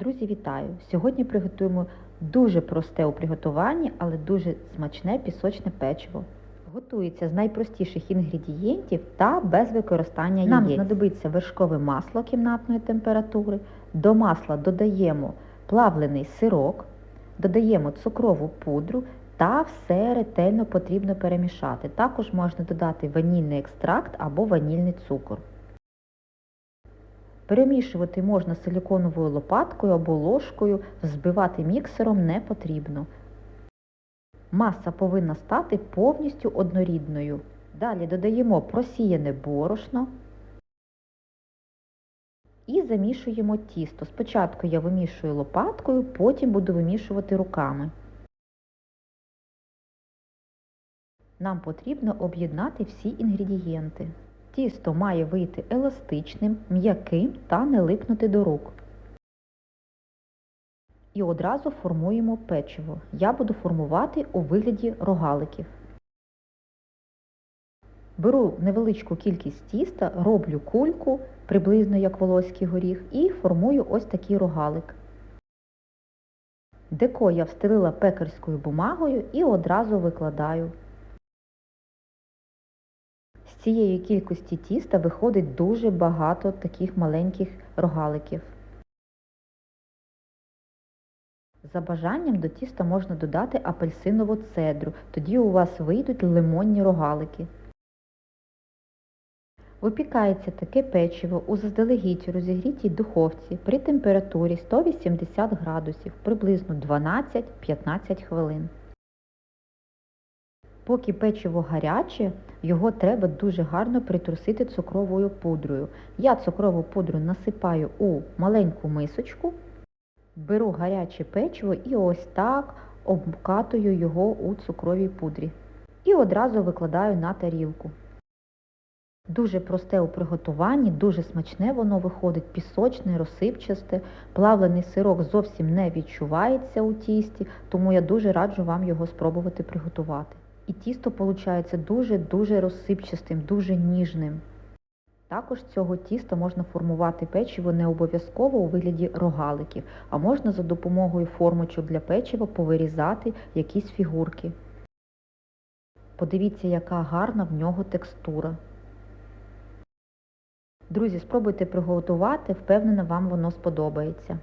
Друзі, вітаю! Сьогодні приготуємо дуже просте у приготуванні, але дуже смачне пісочне печиво. Готується з найпростіших інгредієнтів та без використання яєць. Нам знадобиться вершкове масло кімнатної температури. До масла додаємо плавлений сирок, додаємо цукрову пудру та все ретельно потрібно перемішати. Також можна додати ванільний екстракт або ванільний цукор. Перемішувати можна силіконовою лопаткою або ложкою, взбивати міксером не потрібно. Маса повинна стати повністю однорідною. Далі додаємо просіяне борошно і замішуємо тісто. Спочатку я вимішую лопаткою, потім буду вимішувати руками. Нам потрібно об'єднати всі інгредієнти. Тісто має вийти еластичним, м'яким та не липнути до рук. І одразу формуємо печиво. Я буду формувати у вигляді рогаликів. Беру невеличку кількість тіста, роблю кульку, приблизно як волоський горіх, і формую ось такий рогалик. Деко я встелила пекарською бумагою і одразу викладаю. Цієї кількості тіста виходить дуже багато таких маленьких рогаликів. За бажанням до тіста можна додати апельсинову цедру, тоді у вас вийдуть лимонні рогалики. Випікається таке печиво у заздалегідь розігрітій духовці при температурі 180 градусів приблизно 12-15 хвилин. Поки печиво гаряче, його треба дуже гарно притрусити цукровою пудрою. Я цукрову пудру насипаю у маленьку мисочку, беру гаряче печиво і ось так обкатую його у цукровій пудрі. І одразу викладаю на тарілку. Дуже просте у приготуванні, дуже смачне воно виходить, пісочне, розсипчасте, плавлений сирок зовсім не відчувається у тісті, тому я дуже раджу вам його спробувати приготувати. І тісто виходить дуже-дуже розсипчастим, дуже ніжним. Також цього тіста можна формувати печиво не обов'язково у вигляді рогаликів, а можна за допомогою формочок для печива повирізати якісь фігурки. Подивіться, яка гарна в нього текстура. Друзі, спробуйте приготувати, впевнена, вам воно сподобається.